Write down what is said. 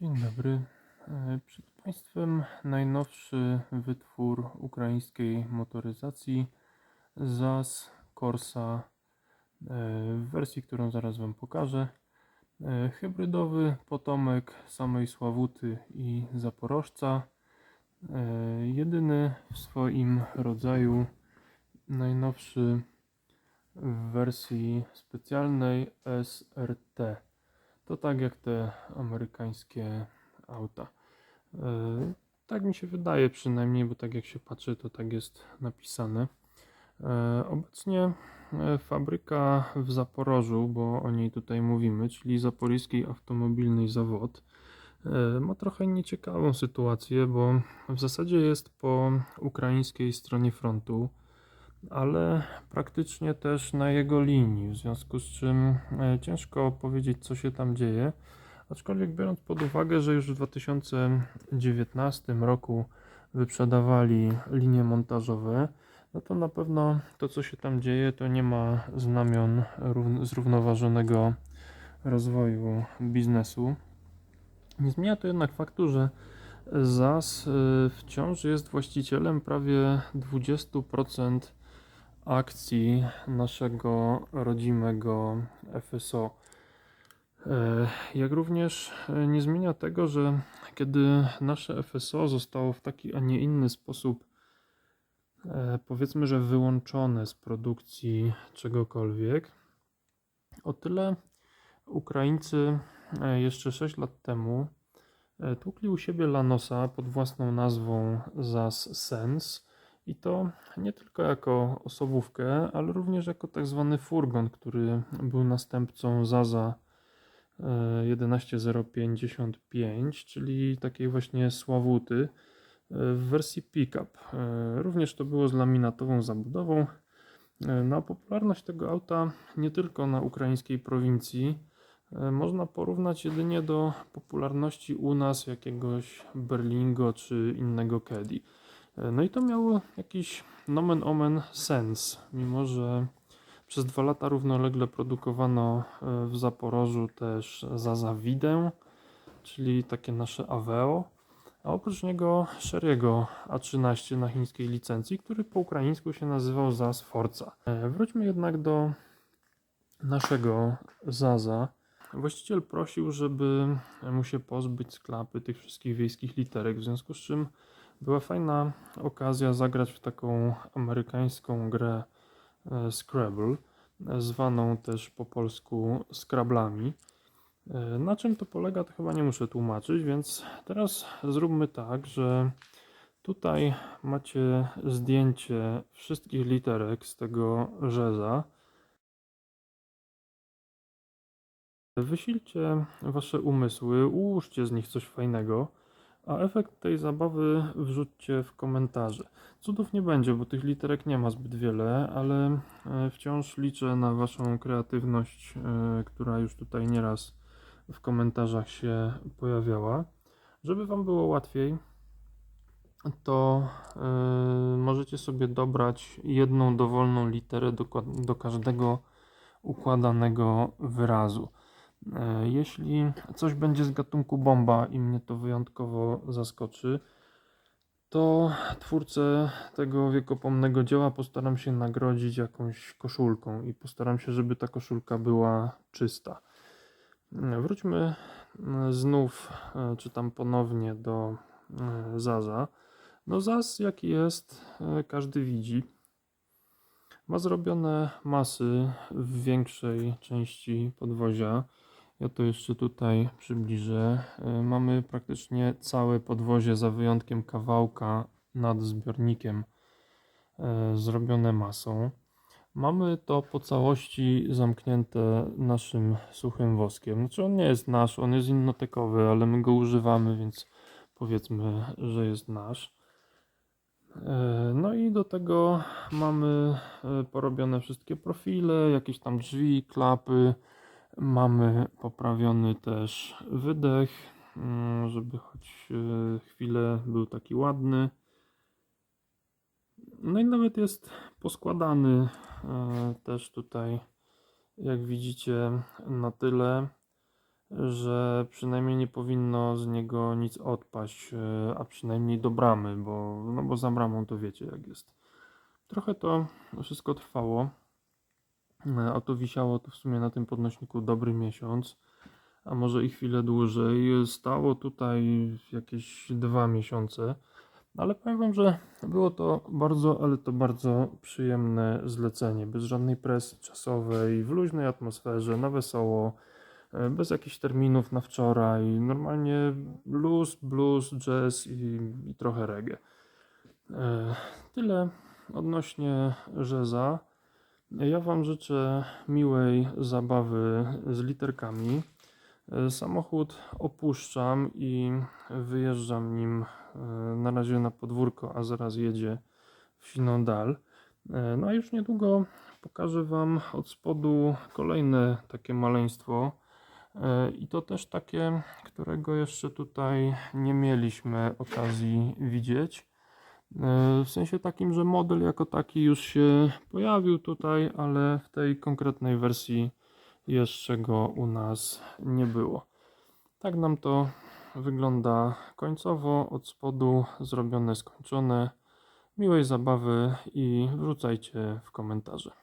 Dzień dobry. E, Przed Państwem najnowszy wytwór ukraińskiej motoryzacji ZAZ Corsa e, w wersji, którą zaraz Wam pokażę. E, Hybrydowy potomek samej Sławuty i Zaporożca. Jedyny w swoim rodzaju, najnowszy w wersji specjalnej SRT. To tak jak te amerykańskie auta. E, Tak mi się wydaje przynajmniej, bo tak jak się patrzy, to tak jest napisane. E, Obecnie e, fabryka w Zaporożu, bo o niej tutaj mówimy, czyli Zaporyjski Automobilny Zawod, ma trochę nieciekawą sytuację, bo w zasadzie jest po ukraińskiej stronie frontu, ale praktycznie też na jego linii, w związku z czym e, ciężko powiedzieć, co się tam dzieje. Aczkolwiek biorąc pod uwagę, że już w 2019 roku wyprzedawali linie montażowe, no to na pewno to, co się tam dzieje, to nie ma znamion rów- zrównoważonego rozwoju biznesu. Nie zmienia to jednak faktu, że ZAS y, wciąż jest właścicielem prawie 20% akcji naszego rodzimego FSO. E, Jak również e, nie zmienia tego, że kiedy nasze FSO zostało w taki, a nie inny sposób, e, powiedzmy, że wyłączone z produkcji czegokolwiek, o tyle Ukraińcy jeszcze 6 lat temu tłukli u siebie Lanosa pod własną nazwą ZAS Sens i to nie tylko jako osobówkę, ale również jako tak zwany furgon, który był następcą ZAZa e, 11055, czyli takiej właśnie Sławuty e, w wersji pickup. E, Również to było z laminatową zabudową. E, Na popularność tego auta nie tylko na ukraińskiej prowincji e, można porównać jedynie do popularności u nas jakiegoś Berlingo czy innego Caddy. No i to miało jakiś nomen omen sens, mimo że przez dwa lata równolegle produkowano e, w Zaporożu też Zaza Widę, czyli takie nasze Aveo, a oprócz niego Sherry'ego A13 na chińskiej licencji, który po ukraińsku się nazywał ZAZ Forza. E, Wróćmy jednak do naszego Zaza. Właściciel prosił, żeby mu się pozbyć z klapy tych wszystkich wiejskich literek, w związku z czym była fajna okazja zagrać w taką amerykańską grę e, Scrabble, zwaną też po polsku Scrablami. E, Na czym to polega, to chyba nie muszę tłumaczyć, więc teraz zróbmy tak, że tutaj macie zdjęcie wszystkich literek z tego rzeza. Wysilcie wasze umysły, ułóżcie z nich coś fajnego, a efekt tej zabawy wrzućcie w komentarze. Cudów nie będzie, bo tych literek nie ma zbyt wiele, ale e, wciąż liczę na waszą kreatywność, e, która już tutaj nieraz w komentarzach się pojawiała. Żeby wam było łatwiej, to e, możecie sobie dobrać jedną dowolną literę do, do każdego układanego wyrazu. E, Jeśli coś będzie z gatunku bomba i mnie to wyjątkowo zaskoczy, to twórcę tego wiekopomnego dzieła postaram się nagrodzić jakąś koszulką i postaram się, żeby ta koszulka była czysta. E, Wróćmy znów, e, czy tam ponownie do Zaza. No Zaz jaki jest, każdy widzi. Ma zrobione masy w większej części podwozia. Ja to jeszcze tutaj przybliżę. E, Mamy praktycznie całe podwozie za wyjątkiem kawałka nad zbiornikiem e, zrobione masą. Mamy to po całości zamknięte naszym suchym woskiem. Znaczy on nie jest nasz, on jest innotekowy, ale my go używamy, więc powiedzmy, że jest nasz. E, No i do tego mamy porobione wszystkie profile, jakieś tam drzwi, klapy. Mamy poprawiony też wydech, mm, żeby choć e, chwilę był taki ładny. No i nawet jest poskładany e, też tutaj, jak widzicie, na tyle, że przynajmniej nie powinno z niego nic odpaść, e, a przynajmniej do bramy, bo, no bo za bramą to wiecie jak jest. Trochę to wszystko trwało, a to wisiało to w sumie na tym podnośniku dobry miesiąc, a może i chwilę dłużej. Stało tutaj jakieś dwa miesiące, ale powiem wam, że było to bardzo, ale to bardzo przyjemne zlecenie, bez żadnej presji czasowej, w luźnej atmosferze, na wesoło, e, bez jakichś terminów na wczoraj, normalnie blues, blues, jazz i, i trochę reggae. E, Tyle odnośnie rzeza. Ja Wam życzę miłej zabawy z literkami. E, Samochód opuszczam i wyjeżdżam nim e, na razie na podwórko, a zaraz jedzie w siną dal. E, No a już niedługo pokażę Wam od spodu kolejne takie maleństwo. I to też takie, którego jeszcze tutaj nie mieliśmy okazji widzieć. E, W sensie takim, że model jako taki już się pojawił tutaj, ale w tej konkretnej wersji jeszcze go u nas nie było. Tak nam to wygląda końcowo, od spodu zrobione, skończone. Miłej zabawy i wrzucajcie w komentarze.